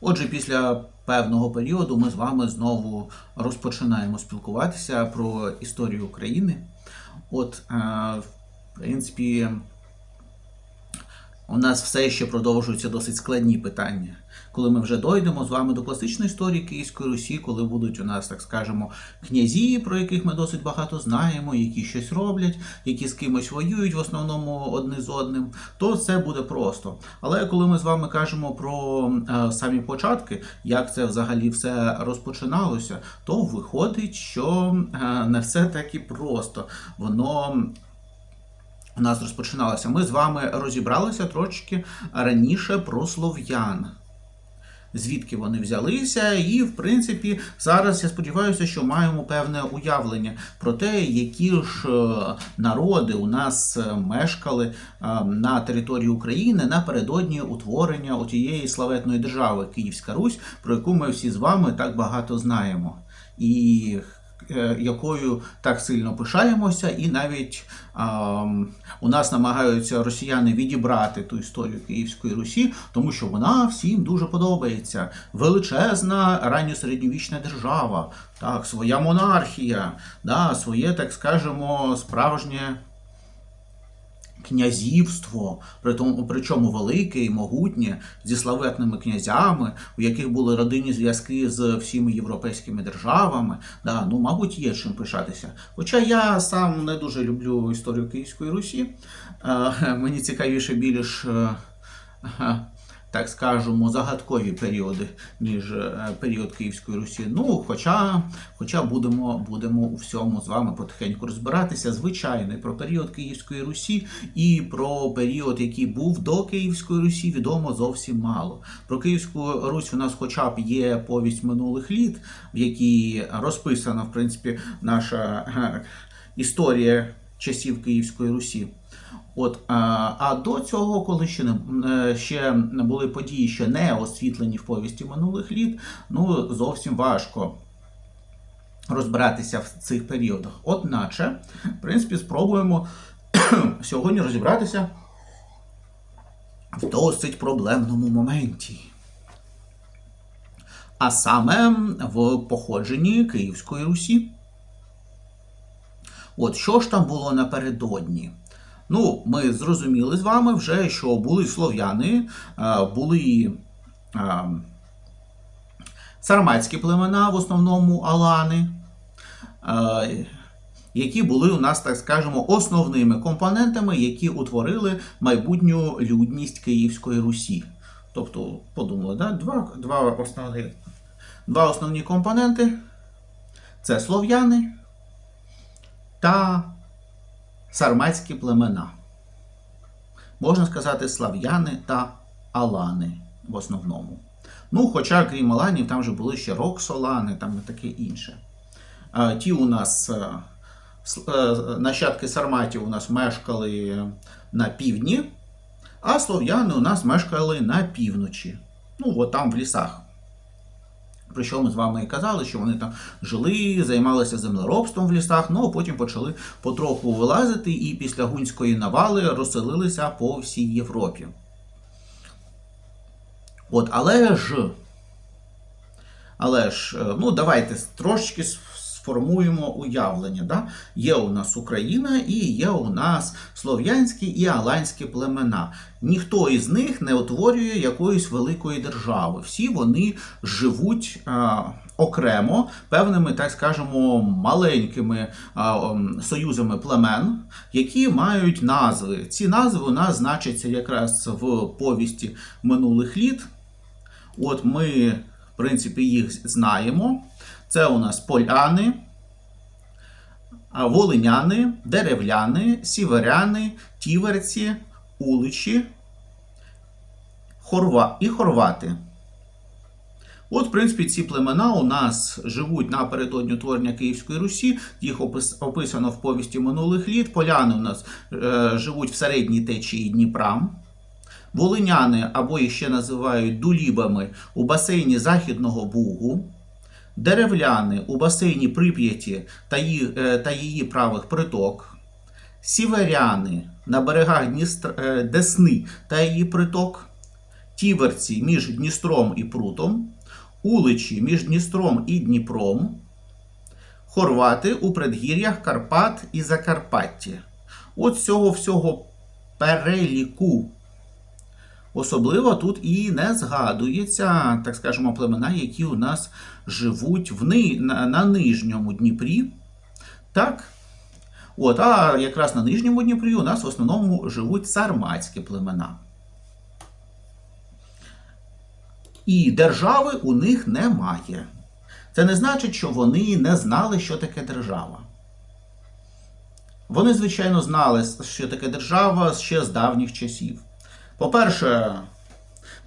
Отже, після певного періоду ми з вами знову розпочинаємо спілкуватися про історію України. От, е, в принципі, у нас все ще продовжуються досить складні питання. Коли ми вже дойдемо з вами до класичної історії Київської Русі, коли будуть у нас, так скажемо, князі, про яких ми досить багато знаємо, які щось роблять, які з кимось воюють, в основному одне з одним, то це буде просто. Але коли ми з вами кажемо про е, самі початки, як це взагалі все розпочиналося, то виходить, що е, не все так і просто. Воно у нас розпочиналося. Ми з вами розібралися трошки раніше про слов'ян. Звідки вони взялися, і в принципі зараз я сподіваюся, що маємо певне уявлення про те, які ж е, народи у нас е, мешкали е, на території України напередодні утворення тієї славетної держави Київська Русь, про яку ми всі з вами так багато знаємо. І якою так сильно пишаємося, і навіть а, у нас намагаються росіяни відібрати ту історію Київської Русі, тому що вона всім дуже подобається. Величезна ранньосередньовічна держава, так, своя монархія, да, своє, так скажемо, справжнє князівство, при тому, причому велике і могутнє, зі славетними князями, у яких були родинні зв'язки з всіми європейськими державами. Да, ну, мабуть, є чим пишатися. Хоча я сам не дуже люблю історію Київської Русі. Е, Мені цікавіше більш. Так скажемо, загадкові періоди, ніж е, період Київської Русі. Ну, хоча, хоча будемо, будемо у всьому з вами потихеньку розбиратися. Звичайно, про період Київської Русі і про період, який був до Київської Русі, відомо зовсім мало. Про Київську Русь у нас, хоча б є повість минулих літ, в якій розписана, в принципі, наша е, історія часів Київської Русі. От, а, а до цього, коли ще не е, ще були події, що не освітлені в повісті минулих літ, ну зовсім важко розбиратися в цих періодах. Одначе, в принципі, спробуємо сьогодні розібратися в досить проблемному моменті. А саме в походженні Київської Русі. От що ж там було напередодні? Ну, ми зрозуміли з вами вже, що були слов'яни, е, були е, сарматські племена, в основному алани, е, які були у нас, так скажемо, основними компонентами, які утворили майбутню людність Київської Русі. Тобто, подумали, да? два, два, основні, два основні компоненти це слов'яни та сарматські племена. Можна сказати, слав'яни та алани в основному. Ну, хоча, крім аланів, там вже були ще роксолани, там і таке інше. Ті у нас е, е, нащадки сарматів у нас мешкали на півдні, а слов'яни у нас мешкали на півночі. Ну, от там в лісах. Про що ми з вами і казали, що вони там жили, займалися землеробством в лісах, ну а потім почали потроху вилазити і після гунської навали розселилися по всій Європі. От, але ж, але ж, е, ну давайте трошечки сформуємо уявлення. Да? Є у нас Україна і є у нас слов'янські і аланські племена. Ніхто із них не утворює якоїсь великої держави. Всі вони живуть а, окремо певними, так скажемо, маленькими а, союзами племен, які мають назви. Ці назви у нас значаться якраз в повісті минулих літ. От ми, в принципі, їх знаємо. Це у нас поляни, волиняни, деревляни, сіверяни, тіверці, уличі хорва... і хорвати. От, в принципі, ці племена у нас живуть напередодні утворення Київської Русі. Їх опис... описано в повісті минулих літ. Поляни у нас е, живуть в середній течії Дніпра. Волиняни або їх ще називають дулібами у басейні Західного Бугу. Деревляни у басейні Прип'яті е, та її правих приток. Сіверяни на берегах Дністр... е, Десни та її приток. Тіверці між Дністром і Прутом, Уличі між Дністром і Дніпром, Хорвати у предгір'ях Карпат і Закарпаття. От цього всього переліку. Особливо тут і не згадується, так скажемо, племена, які у нас живуть в ни... на, на нижньому Дніпрі. Так? От, а якраз на нижньому Дніпрі у нас в основному живуть сарматські племена. І держави у них немає. Це не значить, що вони не знали, що таке держава. Вони, звичайно, знали, що таке держава ще з давніх часів. По-перше,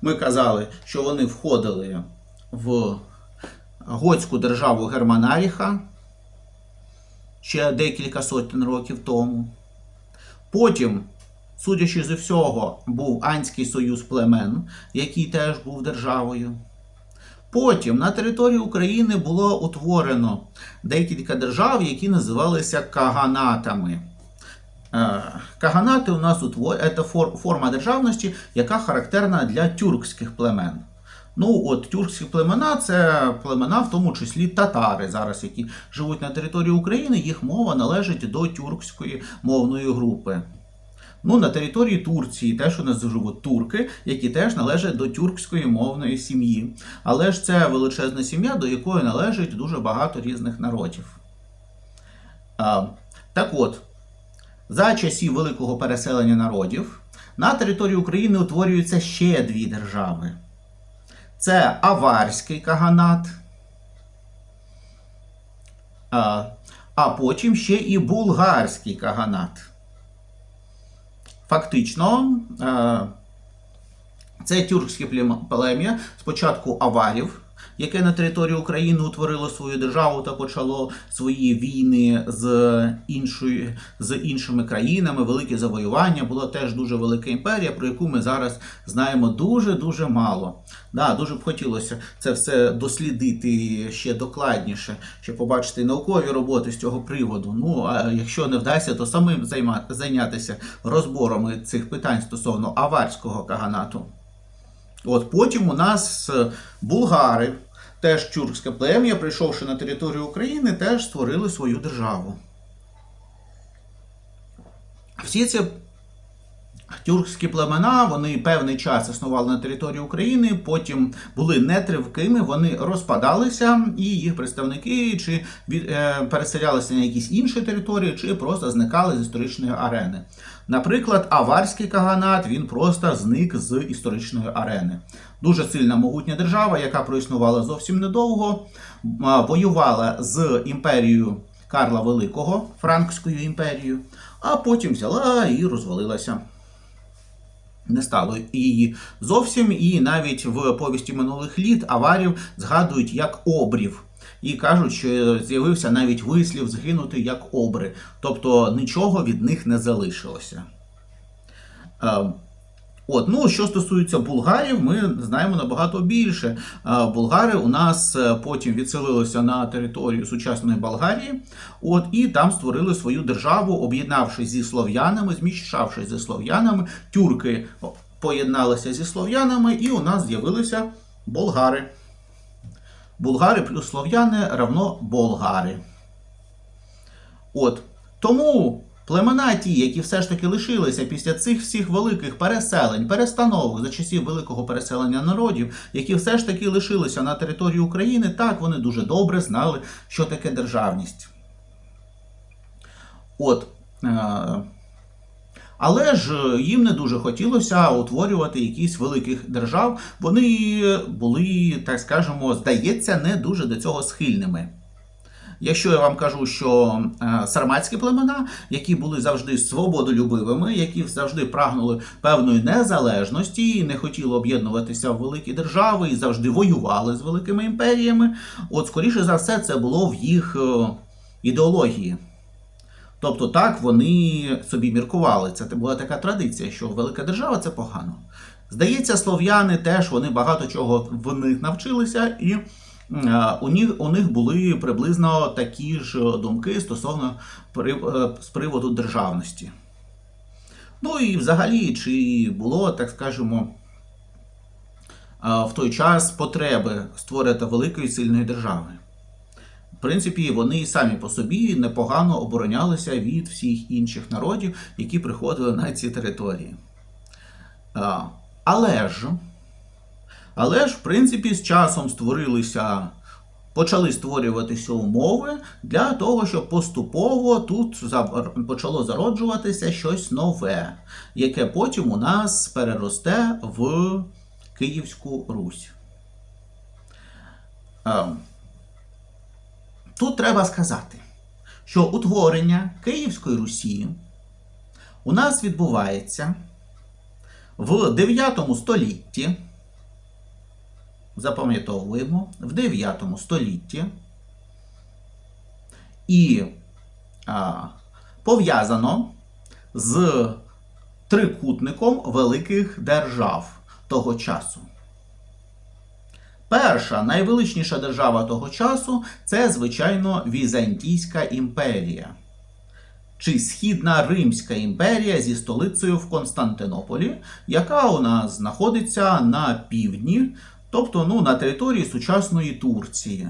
ми казали, що вони входили в готську державу Германаріха ще декілька сотень років тому. Потім, судячи зі всього, був Анський союз племен, який теж був державою. Потім на території України було утворено декілька держав, які називалися каганатами. Е, Каганати у нас це форма державності, яка характерна для тюркських племен. Ну, от тюркські племена це племена, в тому числі татари, зараз, які живуть на території України, їх мова належить до тюркської мовної групи. Ну, на території Турції теж у нас живуть турки, які теж належать до тюркської мовної сім'ї. Але ж це величезна сім'я, до якої належить дуже багато різних народів. А, Так от, за часів великого переселення народів на території України утворюються ще дві держави. Це Аварський каганат, а, а потім ще і Булгарський каганат. Фактично, е, це тюркське плем'я спочатку аварів, яке на території України утворило свою державу та почало свої війни з іншою, з іншими країнами, великі завоювання. Була теж дуже велика імперія, про яку ми зараз знаємо дуже-дуже мало. Да, Дуже б хотілося це все дослідити ще докладніше, щоб побачити наукові роботи з цього приводу. Ну, а якщо не вдасться, то самим зайнятися розборами цих питань стосовно аварського каганату. От Потім у нас булгари, теж тюркське плем'я, прийшовши на територію України, теж створили свою державу. Всі ці тюркські племена вони певний час існували на території України, потім були нетривкими, вони розпадалися, і їх представники чи е, переселялися на якісь інші території, чи просто зникали з історичної арени. Наприклад, Аварський каганат він просто зник з історичної арени. Дуже сильна могутня держава, яка проіснувала зовсім недовго, воювала з імперією Карла Великого, Франкською імперією, а потім взяла і розвалилася. Не стало її зовсім, і навіть в повісті минулих літ аварів згадують як обрів. І кажуть, що з'явився навіть вислів згинути як обри, тобто нічого від них не залишилося. Е, от, ну, Що стосується булгарів, ми знаємо набагато більше. Е, булгари у нас е, потім відселилися на територію сучасної Болгарії, от, і там створили свою державу, об'єднавшись зі слов'янами, зміщавшись зі слов'янами, тюрки поєдналися зі слов'янами, і у нас з'явилися болгари. Булгари плюс слов'яни равно болгари. От. Тому племена ті, які все ж таки лишилися після цих всіх великих переселень, перестановок за часів великого переселення народів, які все ж таки лишилися на території України, так вони дуже добре знали, що таке державність. От. Е але ж е, їм не дуже хотілося утворювати якісь великих держав. Вони були, так скажемо, здається, не дуже до цього схильними. Якщо я вам кажу, що е, сарматські племена, які були завжди свободолюбивими, які завжди прагнули певної незалежності, і не хотіли об'єднуватися в великі держави і завжди воювали з великими імперіями, от скоріше за все, це було в їх е, ідеології. Тобто так вони собі міркували. Це була така традиція, що велика держава це погано. Здається, слов'яни теж вони багато чого в них навчилися, і у них у них були приблизно такі ж думки стосовно е, з приводу державності. Ну і взагалі, чи було, так скажемо, в той час потреби створити великої сильної держави. В принципі, вони самі по собі непогано оборонялися від всіх інших народів, які приходили на ці території. Але ж, але ж, в принципі, з часом створилися, почали створюватися умови для того, щоб поступово тут почало зароджуватися щось нове, яке потім у нас переросте в Київську Русь. Тут треба сказати, що утворення Київської Русі у нас відбувається в 9 столітті. Запам'ятовуємо, в 9 столітті. І а, пов'язано з трикутником великих держав того часу. Перша найвеличніша держава того часу це, звичайно, Візантійська імперія. Чи Східна Римська імперія зі столицею в Константинополі, яка у нас знаходиться на півдні, тобто ну, на території сучасної Турції.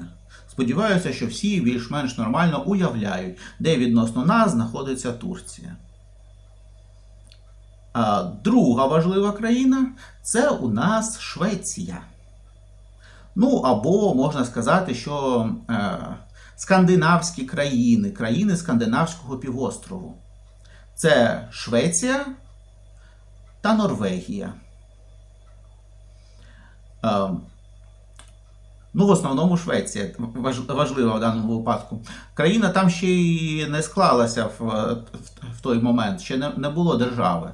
Сподіваюся, що всі більш-менш нормально уявляють, де відносно нас знаходиться Турція. А друга важлива країна це у нас Швеція. Ну, або можна сказати, що е, скандинавські країни, країни Скандинавського півострову. Це Швеція та Норвегія. Е, ну, в основному Швеція важлива в даному випадку. Країна там ще й не склалася в, в, той момент, ще не, не було держави.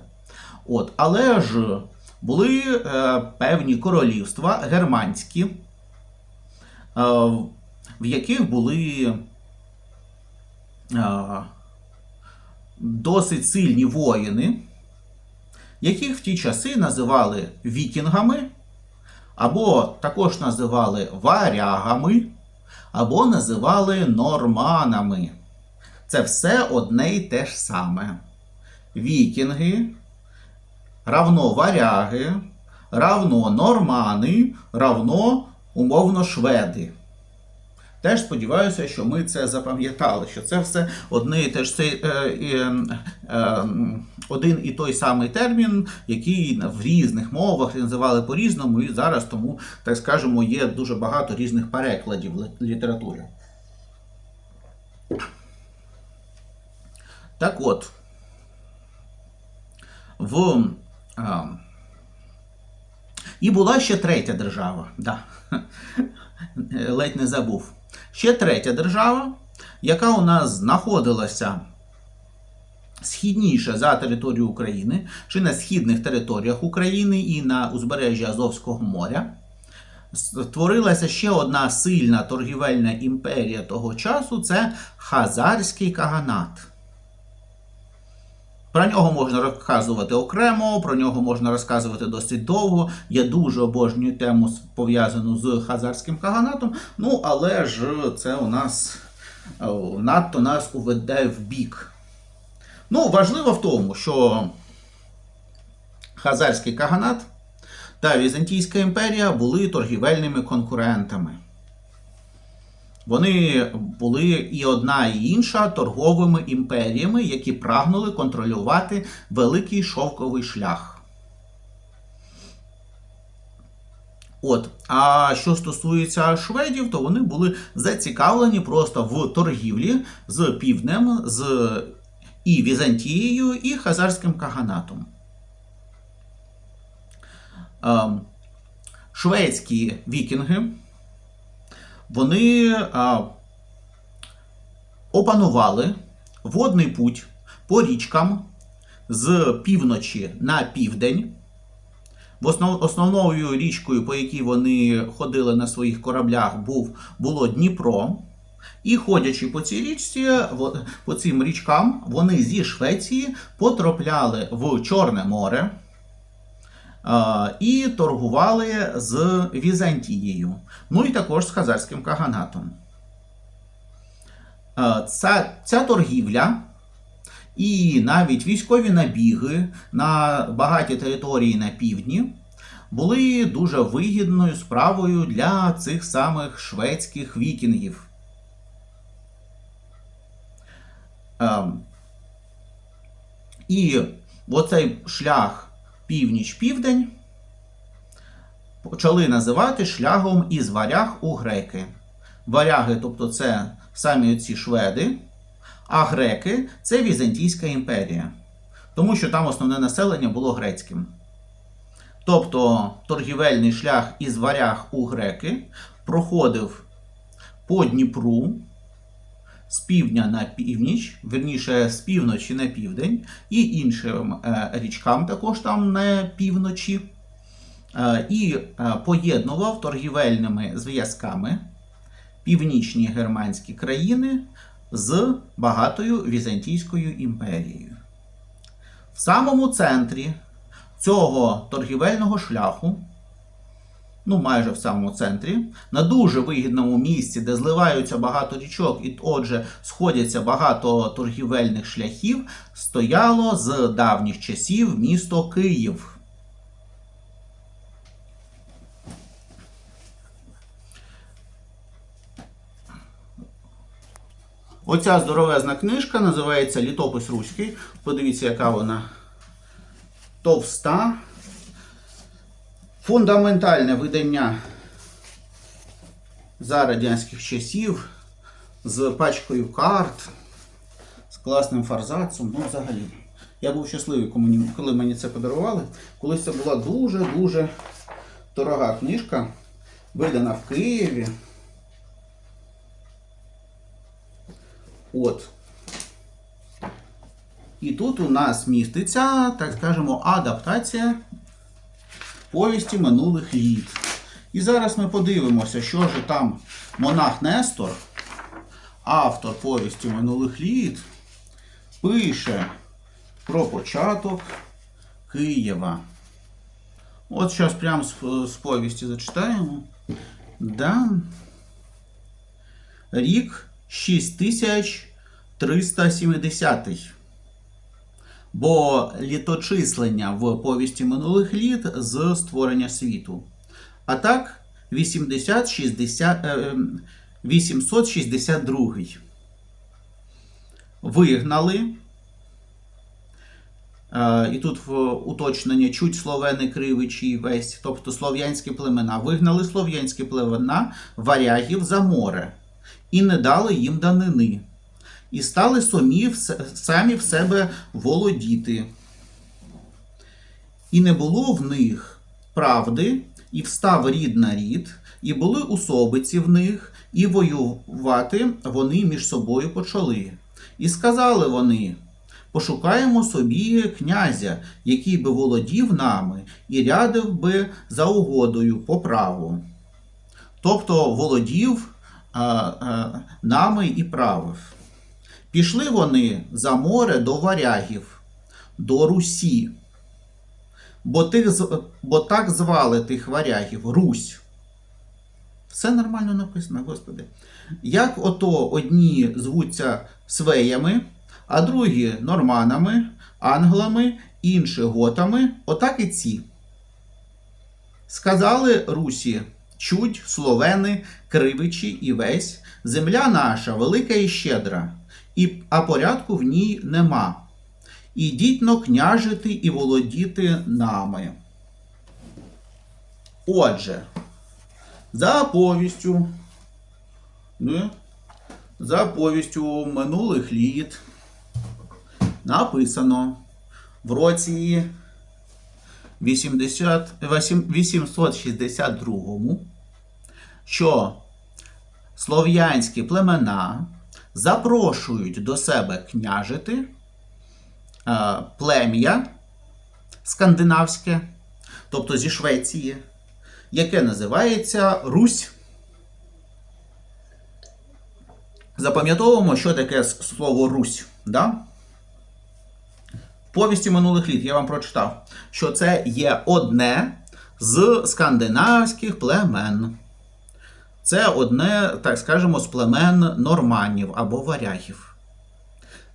От, але ж були е, певні королівства германські, в яких були е, досить сильні воїни, яких в ті часи називали вікінгами, або також називали варягами, або називали норманами. Це все одне й те ж саме. Вікінги равно варяги, равно нормани, равно умовно шведи. Теж сподіваюся, що ми це запам'ятали, що це все одне і те е, е, е, один і той самий термін, який в різних мовах називали по-різному, і зараз тому, так скажемо, є дуже багато різних перекладів в літературі. Так от, в. А, і була ще третя держава. Да. Ледь не забув. Ще третя держава, яка у нас знаходилася східніше за територію України, чи на східних територіях України і на узбережжі Азовського моря. Створилася ще одна сильна торгівельна імперія того часу це Хазарський Каганат. Про нього можна розказувати окремо, про нього можна розказувати досить довго. Я дуже обожнюю тему пов'язану з хазарським каганатом. Ну, але ж це у нас надто нас уведе в бік. Ну, важливо в тому, що Хазарський каганат та Візантійська імперія були торгівельними конкурентами. Вони були і одна, і інша торговими імперіями, які прагнули контролювати великий шовковий шлях. От, а що стосується шведів, то вони були зацікавлені просто в торгівлі з півднем, з і Візантією, і Хазарським каганатом. Ем, Шведські вікінги вони а, опанували водний путь по річкам з півночі на південь. В основ, основною річкою, по якій вони ходили на своїх кораблях, був, було Дніпро. І ходячи по цій річці, по цим річкам, вони зі Швеції потрапляли в Чорне море. А, і торгували з Візантією, ну і також з Хазарським каганатом. Ця, ця торгівля і навіть військові набіги на багаті території на півдні були дуже вигідною справою для цих самих шведських вікінгів. Ем, І оцей шлях північ-південь почали називати шляхом із варяг у греки. Варяги, тобто це самі ці шведи, а греки це Візантійська імперія, тому що там основне населення було грецьким. Тобто торгівельний шлях із варяг у греки проходив по Дніпру з півдня на північ, верніше з півночі на південь, і іншим е, річкам також там на півночі, е, і е, поєднував торгівельними зв'язками північні германські країни з багатою Візантійською імперією. В самому центрі цього торгівельного шляху, ну майже в самому центрі, на дуже вигідному місці, де зливаються багато річок, і отже, сходяться багато торгівельних шляхів, стояло з давніх часів місто Київ. Оця здоровезна книжка називається Літопис Руський. Подивіться, яка вона товста. Фундаментальне видання за радянських часів з пачкою карт, з класним фарзацом. Ну, взагалі. Я був щасливий, коли мені- це подарували. Колись це була дуже-дуже дорога книжка, видана в Києві. От. І тут у нас міститься, так скажемо, адаптація повісті минулих літ. І зараз ми подивимося, що ж там монах Нестор, автор повісті минулих літ, пише про початок Києва. От зараз прямо з, повісті зачитаємо. Да. Рік 6370. Бо літочислення в повісті минулих літ з створення світу. А так, 80, 60, е, 862. Вигнали. Е, І тут в уточнення чуть словени кривичі весь, тобто слов'янські племена. Вигнали слов'янські племена варягів за море і не дали їм данини. І стали самі, в- самі в себе володіти. І не було в них правди, і встав рід на рід, і були усобиці в них, і воювати вони між собою почали. І сказали вони: пошукаємо собі князя, який би володів нами, і рядив би за угодою по праву. Тобто володів а, а, нами і правив. Пішли вони за море до варягів, до Русі. Бо, тих, бо так звали тих варягів Русь. Все нормально написано, Господи. Як ото одні звуться свеями, а другі норманами, англами, інші готами, отак і ці. Сказали Русі, чуть, словени, кривичі і весь, земля наша велика і щедра, і, а порядку в ній нема. Ідіть но княжити і володіти нами. Отже, за повістю, не, за повістю минулих літ написано в році 80, 862, що слов'янські племена запрошують до себе княжити е, плем'я скандинавське, тобто зі Швеції, яке називається Русь. Запам'ятовуємо, що таке слово Русь. Да? В повісті минулих літ я вам прочитав, що це є одне з скандинавських племен. Це одне, так скажемо, з племен норманів або варягів.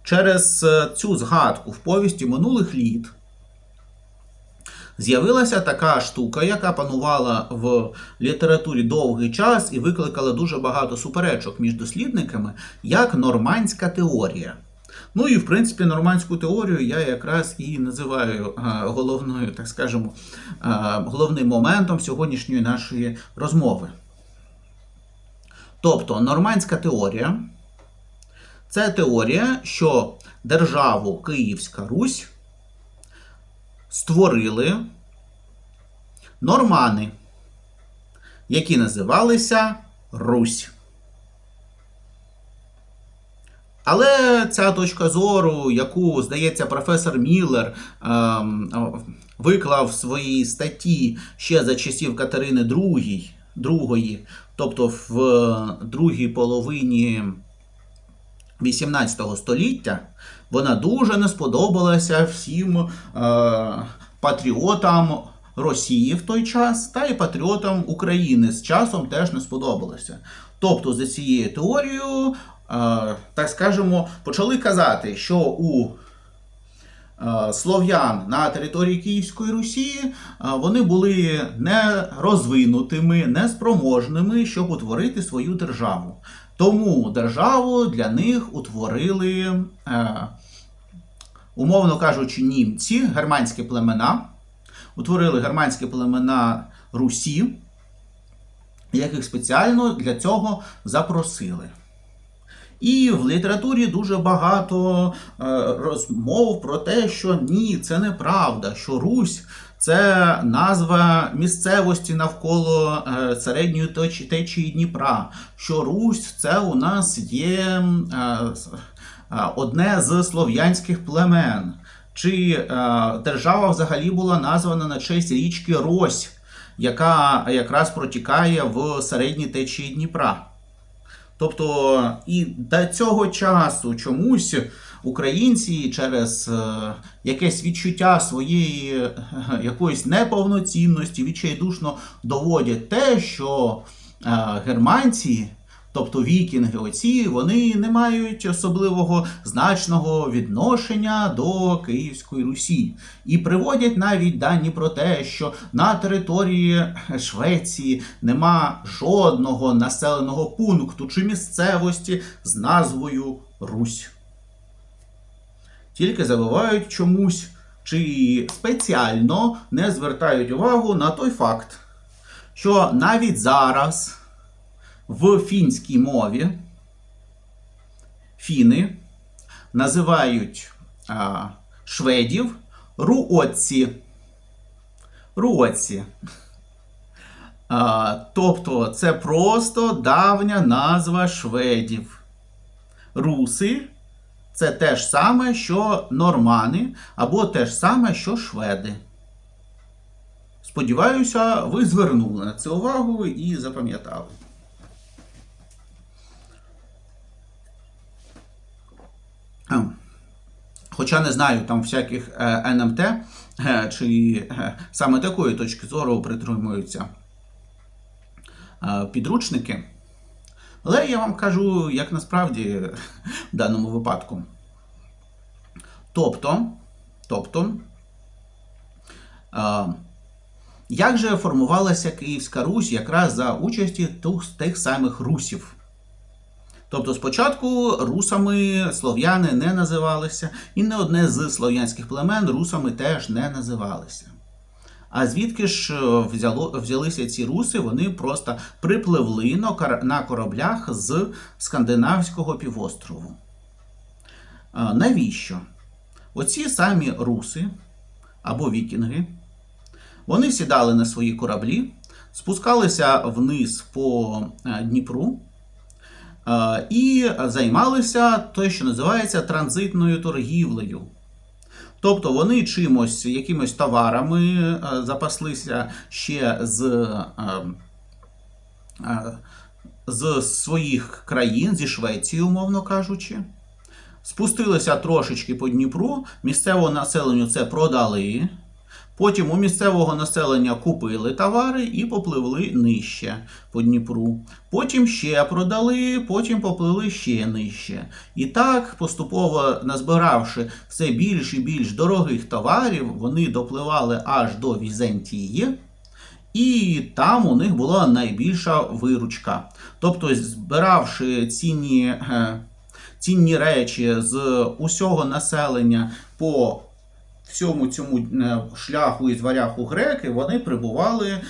Через е, цю згадку в повісті минулих літ З'явилася така штука, яка панувала в літературі довгий час і викликала дуже багато суперечок між дослідниками, як нормандська теорія. Ну і в принципі нормандську теорію я якраз і називаю головною, так скажемо, головним моментом сьогоднішньої нашої розмови. Тобто нормандська теорія це теорія, що державу Київська Русь створили нормани, які називалися Русь. Але ця точка зору, яку, здається, професор Міллер ем, виклав в своїй статті ще за часів Катерини II, тобто в другій половині 18 століття, вона дуже не сподобалася всім е, патріотам Росії в той час, та й патріотам України з часом теж не сподобалося. Тобто, за цією теорією, е, так скажемо, почали казати, що у е, Слов'ян на території Київської Русі е, вони були не розвинутими, неспроможними, щоб утворити свою державу. Тому державу для них утворили, е, умовно кажучи, німці, германські племена, утворили германські племена Русі, яких спеціально для цього запросили. І в літературі дуже багато е, розмов про те, що ні, це неправда, що Русь це назва місцевості навколо е, середньої течії Дніпра. Що Русь це у нас є е, одне з слов'янських племен. Чи держава взагалі була названа на честь річки Рось, яка якраз протікає в середній течії Дніпра. Тобто і до цього часу чомусь українці через е, якесь відчуття своєї е, якоїсь неповноцінності відчайдушно доводять те, що е, германці, тобто вікінги, оці, вони не мають особливого значного відношення до Київської Русі. І приводять навіть дані про те, що на території Швеції нема жодного населеного пункту чи місцевості з назвою Русь. Тільки забувають чомусь чи спеціально не звертають увагу на той факт, що навіть зараз в фінській мові фіни називають а, шведів руоці. Руоці. А, тобто це просто давня назва шведів. Руси це те ж саме, що нормани, або те ж саме, що шведи. Сподіваюся, ви звернули на це увагу і запам'ятали. А, Хоча не знаю там всяких е, НМТ, е, чи е, саме такої точки зору притримуються підручники. Але я вам кажу, як насправді в даному випадку. Тобто, тобто, як же формувалася Київська Русь якраз за участі тих, тих самих русів? Тобто спочатку русами слов'яни не називалися, і не одне з слов'янських племен русами теж не називалися. А звідки ж е, взялися ці руси? Вони просто припливли на кораблях з скандинавського півострову. Навіщо? Оці самі руси або вікінги, вони сідали на свої кораблі, спускалися вниз по е, Дніпру і займалися те, що називається транзитною торгівлею. Тобто вони чимось, якимось товарами е, запаслися ще з, е, е, з своїх країн, зі Швеції, умовно кажучи. Спустилися трошечки по Дніпру, місцевому населенню це продали. Потім у місцевого населення купили товари і попливли нижче по Дніпру. Потім ще продали, потім поплили ще нижче. І так, поступово назбиравши все більш і більш дорогих товарів, вони допливали аж до Візантії. І там у них була найбільша виручка. Тобто, збиравши цінні, е, цінні речі з усього населення по всьому цьому е, шляху із варяху греки, вони прибували е,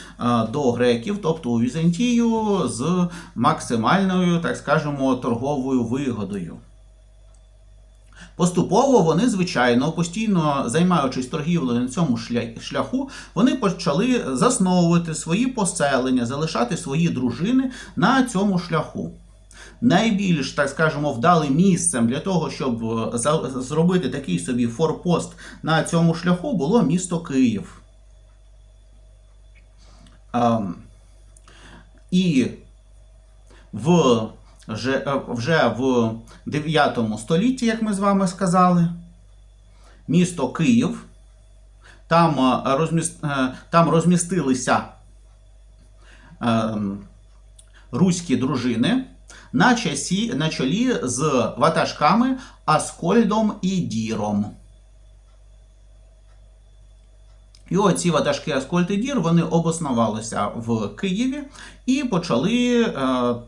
до греків, тобто у Візантію, з максимальною, так скажемо, торговою вигодою. Поступово вони, звичайно, постійно займаючись торгівлею на цьому шляху, вони почали засновувати свої поселення, залишати свої дружини на цьому шляху. Найбільш, так скажемо, вдалим місцем для того, щоб е, зробити такий собі форпост на цьому шляху, було місто Київ. Ем, І в вже, е, вже в 9 столітті, як ми з вами сказали, місто Київ. Там, е, розміс... е, там розмістилися е, руські дружини на, часі, на чолі з ватажками Аскольдом і Діром. І оці ватажки Аскольд і Дір вони обоснувалися в Києві і почали, е,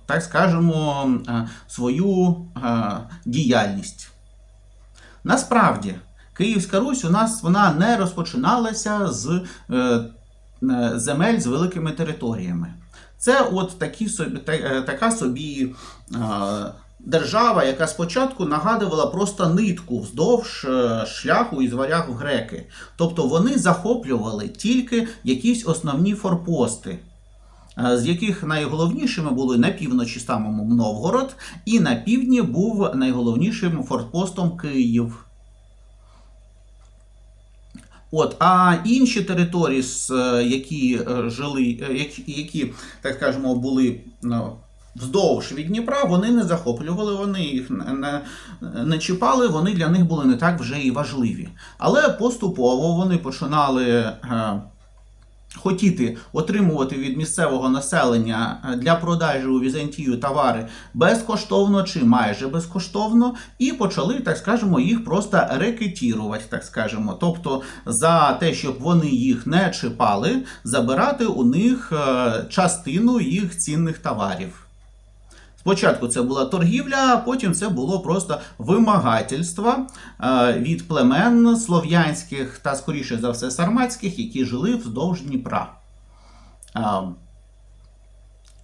так скажемо, е, свою е, діяльність. Насправді, Київська Русь у нас вона не розпочиналася з земель з великими територіями. Це от такі собі, е, така собі е, держава, яка спочатку нагадувала просто нитку вздовж е, шляху із варяг в греки. Тобто вони захоплювали тільки якісь основні форпости. З яких найголовнішими були на півночі самому Новгород, і на півдні був найголовнішим форпостом Київ. От, а інші території, е, які е, жили, е, які, так скажемо, були вздовж від Дніпра, вони не захоплювали, вони їх не, не чіпали, вони для них були не так вже і важливі. Але поступово вони починали. Хотіти отримувати від місцевого населення е, для продажі у Візантію товари безкоштовно чи майже безкоштовно, і почали, так скажемо, їх просто рекетірувати, так скажемо. Тобто за те, щоб вони їх не чіпали, забирати у них е, частину їх цінних товарів. Спочатку це була торгівля, а потім це було просто вимагательство е, від племен слов'янських та, скоріше за все, сарматських, які жили вздовж Дніпра. Е,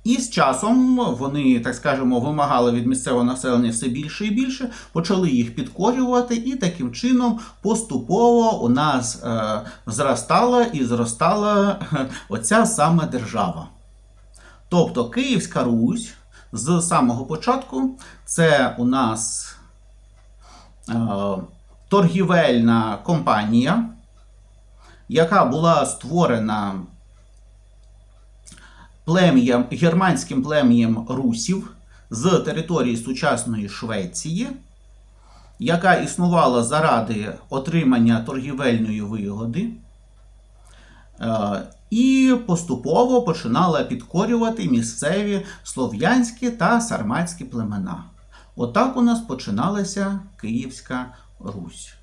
І з часом вони, так скажемо, вимагали від місцевого населення все більше і більше, почали їх підкорювати, і таким чином поступово у нас е, зростала і зростала е, оця саме держава. Тобто Київська Русь з самого початку це у нас е, торгівельна компанія, яка була створена плем'ям, германським плем'ям русів з території сучасної Швеції, яка існувала заради отримання торгівельної вигоди. Е, І поступово починала підкорювати місцеві слов'янські та сарматські племена. Отак у нас починалася Київська Русь.